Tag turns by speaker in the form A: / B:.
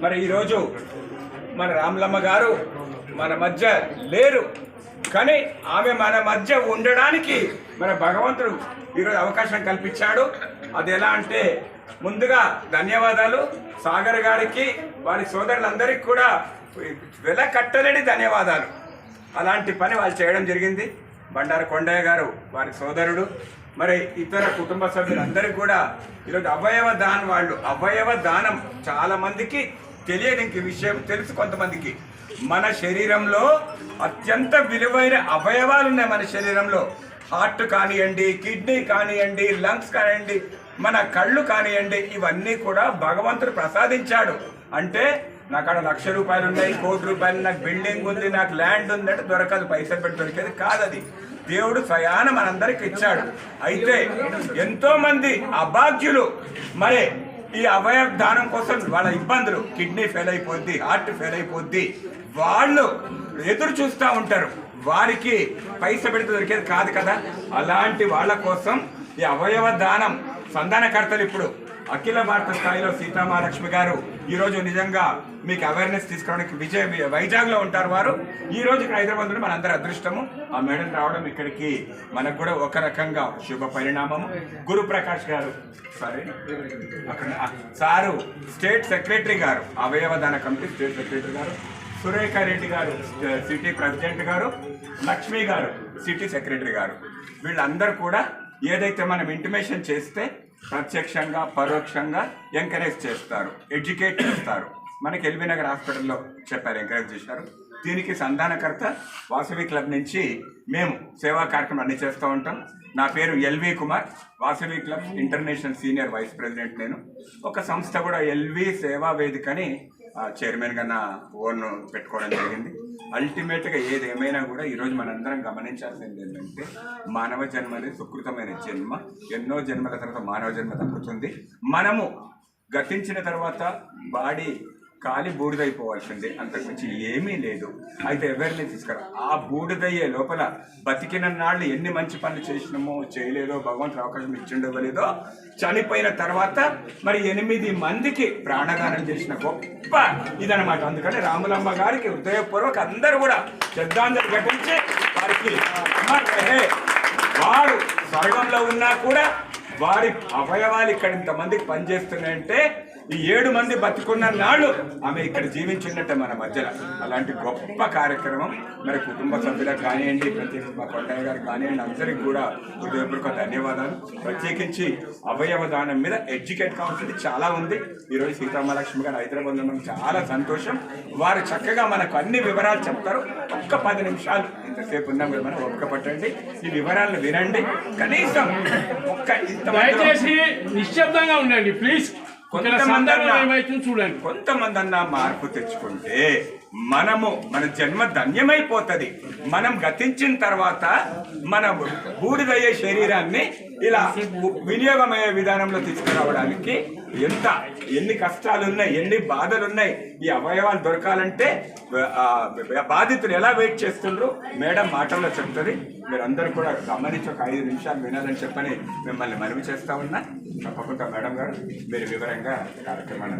A: మరి ఈరోజు మన రామ్లమ్మ గారు మన మధ్య లేరు. కానీ ఆమె మన మధ్య ఉండడానికి మన భగవంతుడు ఈరోజు అవకాశం కల్పించాడు. అది ఎలా అంటే ముందుగా ధన్యవాదాలు. సాగర్ గారికి వారి సోదరులందరికీ కూడా వెల కట్టలేని ధన్యవాదాలు. అలాంటి పని వాళ్ళు చేయడం జరిగింది. బండారు కొండయ్య గారు వారి సోదరుడు. మరి ఇతర కుటుంబ సభ్యులందరికీ కూడా ఈరోజు అవయవ దానం వాళ్ళు అవయవ దానం చాలా మందికి తెలియని విషయం తెలుసు కొంతమందికి. మన శరీరంలో అత్యంత విలువైన అవయవాలు ఉన్నాయి మన శరీరంలో. హార్ట్ కానివ్వండి కిడ్నీ కానివ్వండి లంగ్స్ కానివ్వండి మన కళ్ళు కానివ్వండి ఇవన్నీ కూడా భగవంతుడు ప్రసాదించాడు. అంటే నాకు అక్కడ లక్ష రూపాయలు ఉన్నాయి కోటి రూపాయలు నాకు బిల్డింగ్ ఉంది నాకు ల్యాండ్ ఉంది అంటే దొరకదు పైసలు పెట్టి దొరికేది కాదది. దేవుడు స్వయాన మనందరికి ఇచ్చాడు. అయితే ఎంతో మంది అభాగ్యులు మరి ఈ అవయవ దానం కోసం వాళ్ళ ఇబ్బందులు కిడ్నీ ఫెయిల్ అయిపోద్ది హార్ట్ ఫెయిల్ అయిపోద్ది వాళ్ళు ఎదురు చూస్తూ ఉంటారు. వారికి పైస పెడితే దొరికేది కాదు కదా? అలాంటి వాళ్ళ కోసం ఈ అవయవ దానం సంధానకర్తలు ఇప్పుడు అఖిల భారత స్థాయిలో సీతామహాలక్ష్మి గారు. ఈరోజు నిజంగా మీకు అవేర్నెస్ తీసుకోవడానికి విజయ వైజాగ్లో ఉంటారు వారు. ఈ రోజు ఇక్కడ హైదరాబాద్ నుండి మనందరి అదృష్టము ఆ మేడం రావడం ఇక్కడికి మనకు కూడా ఒక రకంగా శుభ పరిణామము. గురుప్రకాష్ గారు సారీ అక్కడ సారు స్టేట్ సెక్రటరీ గారు అవయవదాన కమిటీ స్టేట్ సెక్రటరీ గారు. సురేఖ రెడ్డి గారు సిటీ ప్రెసిడెంట్ గారు. లక్ష్మి గారు సిటీ సెక్రటరీ గారు. వీళ్ళందరూ కూడా ఏదైతే మనం ఇంటిమేషన్ చేస్తే ప్రత్యక్షంగా పరోక్షంగా ఎంకరేజ్ చేస్తారు ఎడ్యుకేట్ చేస్తారు. మనకి ఎల్బీ నగర్ హాస్పిటల్లో చెప్పారు ఎంకరేజ్ చేశారు. దీనికి సంధానకర్త వాసవి క్లబ్ నుంచి మేము సేవా కార్యక్రమం అన్ని చేస్తూ ఉంటాం. నా పేరు L V Kumar Vasavi club international senior vice president నేను. ఒక సంస్థ కూడా ఎల్వి సేవా వేదిక చైర్మన్ చైర్మన్గా నా ఓన్ పెట్టుకోవడం జరిగింది. అల్టిమేట్గా ఏది ఏమైనా కూడా ఈరోజు మనందరం గమనించాల్సింది ఏంటంటే మానవ జన్మది సుకృతమైన జన్మ. ఎన్నో జన్మల తర్వాత మానవ జన్మ తప్పుతుంది. మనము గతించిన తర్వాత బాడీ కాలి బూడిదైపోవాల్సిందే. అంతకుమించి ఏమీ లేదు. అయితే ఎవరిని తీసుకురా. ఆ బూడిదయ్యే లోపల బతికిన నాళ్ళు ఎన్ని మంచి పనులు చేసినామో చేయలేదో భగవంతుడు అవకాశం ఇచ్చిండవలేదో చనిపోయిన తర్వాత మరి ఎనిమిది మందికి ప్రాణదానం చేసిన గొప్ప ఇదనమాట అందుకని రాములమ్మ గారికి హృదయపూర్వక అందరూ కూడా శ్రద్ధాంజలి ఘటించి వారికి వారు స్వర్గంలో ఉన్నా కూడా వారి అవయవాలు ఇక్కడ ఇంతమందికి పనిచేస్తున్నాయంటే ఈ ఏడు మంది బతుకున్న నాడు ఆమె ఇక్కడ జీవించినట్టే మన మధ్యలో అలాంటి గొప్ప కార్యక్రమం మరి కుటుంబ సభ్యులకు కానివ్వండి ప్రత్యేకించి మా కొండయ్య గారు కానివ్వండి అందరికీ కూడా హృదయపూర్వక ధన్యవాదాలు. ప్రత్యేకించి అవయవ దానం మీద ఎడ్యుకేట్ కావాల్సింది చాలా ఉంది. ఈరోజు సీతామహాలక్ష్మి గారు హైదరాబాద్ ఉండడం చాలా సంతోషం. వారు చక్కగా మనకు అన్ని వివరాలు చెప్తారు. ఒక్క పది నిమిషాలు ఇంతసేపు ఉన్నాం కదా మనం ఒక్క పట్టండి. ఈ వివరాలను వినండి. కనీసం ఒక్క ఇంతమంది
B: దయచేసి నిశ్శబ్దంగా ఉండండి ప్లీజ్.
A: కొంతమంది
B: చూడండి
A: కొంతమంది అన్న మార్పు తెచ్చుకుంటే మనము మన జన్మ ధన్యమైపోతుంది. మనం గతించిన తర్వాత మన బూడిదయ్యే శరీరాన్ని ఇలా వినియోగమయ్యే విధానంలో తీసుకురావడానికి ఎంత ఎన్ని కష్టాలు ఉన్నాయి ఎన్ని బాధలు ఉన్నాయి ఈ అవయవాలు దొరకాలంటే బాధితులు ఎలా వెయిట్ చేస్తుండ్రు? మేడం మాటల్లో చెప్తుంది. మీరందరూ కూడా గమనించి ఒక ఐదు నిమిషాలు వినాలని చెప్పని మిమ్మల్ని మనవి చేస్తా ఉన్నా. తప్పకుండా మేడం గారు మీరు వివరంగా కార్యక్రమాన్ని